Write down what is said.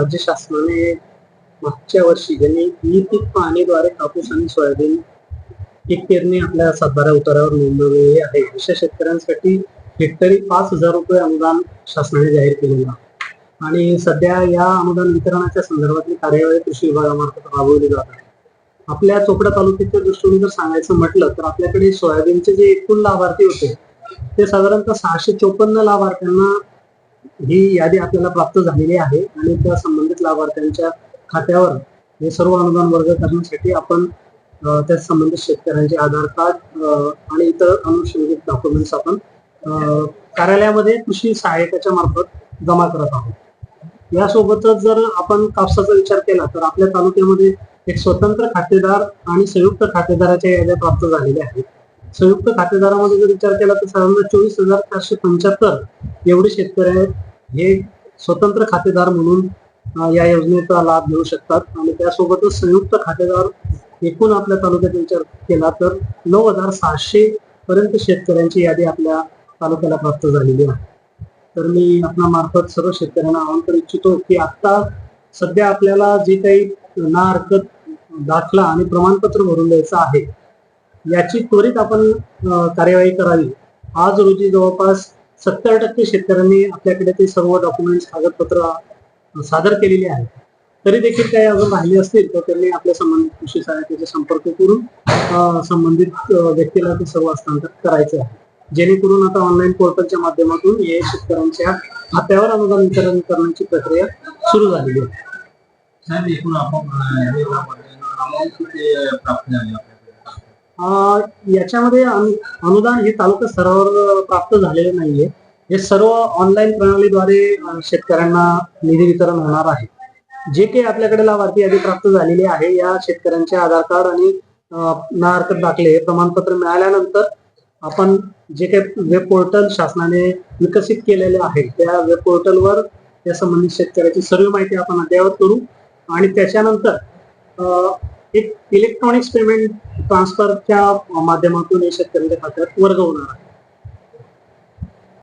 राज्य शासनाने मागच्या वर्षी ज्यांनी ई पीक पाहणीद्वारे कापूस आणि सोयाबीन पीक पेरणी आपल्या सातबारा उतारावर नोंदवलेली आहे. अशा शेतकऱ्यांसाठी हेक्टरी पाच हजार रुपये अनुदान शासनाने जाहीर केलेलं आहे. आणि सध्या या अनुदान वितरणाच्या संदर्भातली कार्यवाही कृषी विभागामार्फत राबवली जात आहे. आपल्या चोपडा तालुक्याच्या दृष्टीने जर सांगायचं म्हटलं तर आपल्याकडे सोयाबीनचे जे एकूण लाभार्थी होते ते साधारणतः सहाशे चोपन्न लाभार्थ्यांना ही यादी आपल्याला प्राप्त झालेली आहे आणि त्या संबंधित लाभार्थ्यांच्या खात्यावर हे सर्व अनुदान वर्ग करण्यासाठी आपण त्या संबंधित शेतकऱ्यांचे आधार कार्ड आणि इतर अनुषंगिक डॉक्युमेंट्स आपण कार्यालयामध्ये कृषी सहाय्यकाच्या मार्फत जमा करत आहोत. यासोबतच जर आपण कापसाचा विचार केला तर आपल्या तालुक्यामध्ये एक स्वतंत्र खातेदार आणि संयुक्त खातेदाराच्या याद्या प्राप्त झालेल्या आहेत. संयुक्त खातेदारामध्ये जर विचार केला तर साधारणतः चोवीस हजार चारशे पंच्याहत्तर एवढे शेतकरी आहेत. हे स्वतंत्र खातेदार म्हणून या योजनेचा लाभ घेऊ शकतात. आणि त्यासोबतच संयुक्त खातेदार एकूण आपल्या तालुक्यात विचार केला तर नऊ हजार सहाशे पर्यंत शेतकऱ्यांची यादी आपल्या तालुक्याला प्राप्त झालेली आहे. तर मी आपल्या मार्फत सर्व शेतकऱ्यांना आवाहन करू इच्छितो की आता सध्या आपल्याला जे काही ना हरकत दाखला आणि प्रमाणपत्र भरून द्यायचं आहे याची त्वरित आपण कार्यवाही करावी. आज रोजी जवळपास सत्तर टक्के शेतकऱ्यांनी आपल्याकडे ते सर्व डॉक्युमेंट्स कागदपत्र सादर केलेली आहेत. तरी देखील काही अजून राहिले असतील तर त्यांनी आपल्या संबंधित कृषी सहायतेचा संपर्क करून संबंधित व्यक्तीला ते सर्व हस्तांतर करायचे आहे. जेणेकरून आता ऑनलाईन पोर्टलच्या माध्यमातून हे शेतकऱ्यांच्या खात्यावर अनुदान वितरण करण्याची प्रक्रिया सुरू झालेली आहे. साहेब एकूण आपण याच्यामध्ये अनु- अनुदान हे तालुका स्तरावर प्राप्त झालेले नाहीये. हे सर्व ऑनलाईन प्रणालीद्वारे शेतकऱ्यांना निधी वितरण होणार आहे. जे काही आपल्याकडे लाभार्थी यादी प्राप्त झालेली आहे या शेतकऱ्यांचे आधार कार्ड आणि अ, हरकत दाखले हे प्रमाणपत्र मिळाल्यानंतर आपण जे काही वेब पोर्टल शासनाने विकसित केलेले आहे त्या वेब पोर्टलवर त्या संबंधित शेतकऱ्याची सर्व माहिती आपण अद्ययावत करू. आणि त्याच्यानंतर एक इलेक्ट्रॉनिक्स पेमेंट ट्रान्सफरच्या माध्यमातून हे शेतकऱ्यांच्या खात्यात वर्ग होणार आहे.